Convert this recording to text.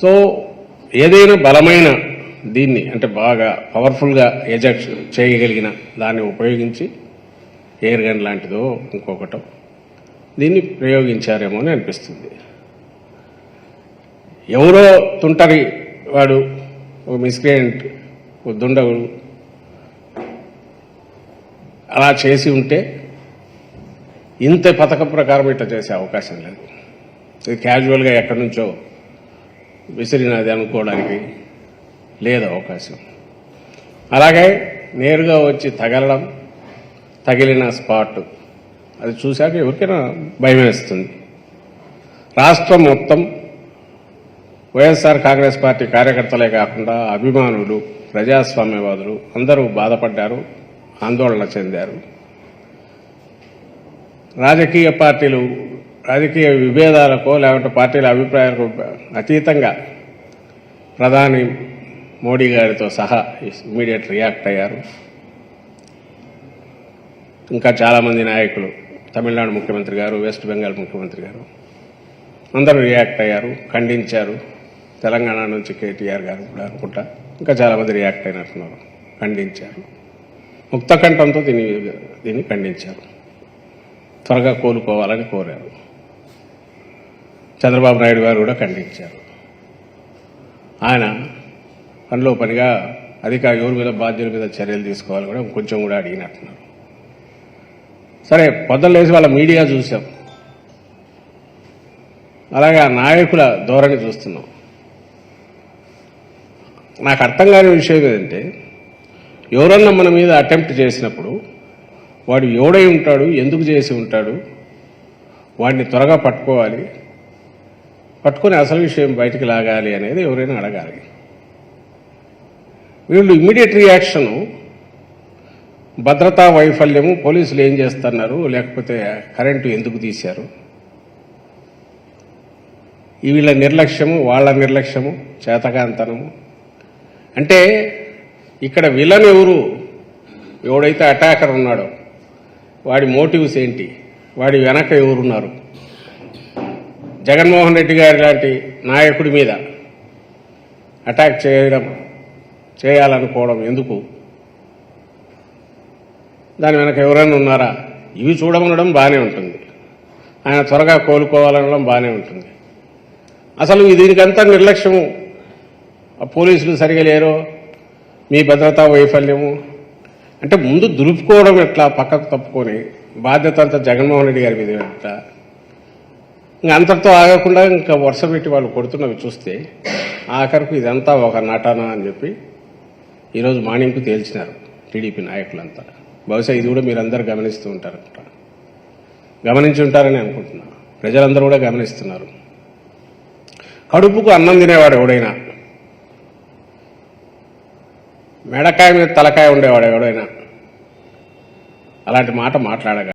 So ఏదైనా బలమైన దీన్ని అంటే బాగా పవర్ఫుల్గా ఎజెక్ట్ చేయగలిగిన దాన్ని ఉపయోగించి ఎయిర్ గన్ లాంటిదో ఇంకొకటో దీన్ని ప్రయోగించారేమో అని అనిపిస్తుంది. ఎవరో తుంటరి వాడు ఓ మిస్క్రియంట్ ఓ దుండగుడు అలా చేసి ఉంటే ఇంత పథకం ప్రకారం ఇట్లా చేసే అవకాశం లేదు. ఇది క్యాజువల్గా ఎక్కడి నుంచో విసిరినది అనుకోవడానికి లేదు అవకాశం. అలాగే నేరుగా వచ్చి తగలడం తగిలిన స్పాట్ అది చూశాక ఎవరికైనా భయం వేస్తుంది రాష్ట్రం మొత్తం వైఎస్ఆర్ కాంగ్రెస్ పార్టీ కార్యకర్తలే కాకుండా అభిమానులు ప్రజాస్వామ్యవాదులు అందరూ బాధపడ్డారు ఆందోళన చెందారు. రాజకీయ పార్టీలు రాజకీయ విభేదాలకో లేకుంటే పార్టీల అభిప్రాయాలకు అతీతంగా ప్రధాని మోడీ గారితో సహా ఇమీడియట్ రియాక్ట్ అయ్యారు. ఇంకా చాలామంది నాయకులు తమిళనాడు ముఖ్యమంత్రి గారు వెస్ట్ బెంగాల్ ముఖ్యమంత్రి గారు అందరూ రియాక్ట్ అయ్యారు ఖండించారు. తెలంగాణ నుంచి కేటీఆర్ గారు కూడా అనుకుంటా ఇంకా చాలామంది రియాక్ట్ అయినట్టున్నారు ఖండించారు. ముక్త కంఠంతో దీన్ని దీన్ని ఖండించారు. త్వరగా కోలుకోవాలని కోరారు. చంద్రబాబు నాయుడు గారు కూడా ఖండించారు. ఆయన పనిలో పనిగా అధికారి ఎవరి మీద బాధ్యుల మీద చర్యలు తీసుకోవాలి కూడా కొంచెం కూడా అడిగినట్టున్నారు. సరే పొద్దులేసి వాళ్ళ మీడియా చూసాం. అలాగే నాయకుల ధోరణి చూస్తున్నాం. నాకు అర్థం కాని విషయం ఏంటంటే ఎవరన్నా మన మీద అటెంప్ట్ చేసినప్పుడు వాడు ఎవడై ఉంటాడు ఎందుకు చేసి ఉంటాడు వాడిని త్వరగా పట్టుకోవాలి పట్టుకొని అసలు విషయం బయటికి లాగాలి అనేది ఎవరైనా అడగాలి. వీళ్ళు ఇమ్మీడియట్ రియాక్షను భద్రతా వైఫల్యము పోలీసులు ఏం చేస్తున్నారు లేకపోతే కరెంటు ఎందుకు తీశారు వీళ్ళ నిర్లక్ష్యము వాళ్ళ నిర్లక్ష్యము చేతకాంతనము అంటే ఇక్కడ విలన్ ఎవరు? ఎవడైతే అటాకర్ ఉన్నాడో వాడి మోటివ్స్ ఏంటి? వాడి వెనక ఎవరున్నారు? జగన్మోహన్ రెడ్డి గారి లాంటి నాయకుడి మీద అటాక్ చేయడం చేయాలనుకోవడం ఎందుకు? దాని వెనక ఎవరైనా ఉన్నారా? ఇవి చూడమనడం బాగానే ఉంటుంది. ఆయన త్వరగా కోలుకోవాలనడం బాగానే ఉంటుంది. అసలు దీనికంతా నిర్లక్ష్యము. ఆ పోలీసులు సరిగా లేరో? మీ భద్రతా వైఫల్యము? అంటే ముందు దులుపుకోవడం ఎట్లా? పక్కకు తప్పుకొని బాధ్యత అంతా జగన్మోహన్ రెడ్డి గారి మీద ఎట్లా ఇంకా అంతటితో ఆగకుండా ఇంకా వరుస పెట్టి వాళ్ళు కొడుతున్నవి చూస్తే ఆఖరుకు ఇదంతా ఒక నటన అని చెప్పి ఈరోజు మార్నింగ్కు తేల్చినారు టీడీపీ నాయకులంతా. బహుశా ఇది కూడా మీరందరూ గమనిస్తూ ఉంటారు గమనించి ఉంటారని అనుకుంటున్నా. ప్రజలందరూ కూడా గమనిస్తున్నారు. కడుపుకు అన్నం తినేవాడు ఎవడైనా? మెడకాయ మీద తలకాయ ఉండేవాడు ఎవడైనా? అలాంటి మాట మాట్లాడగా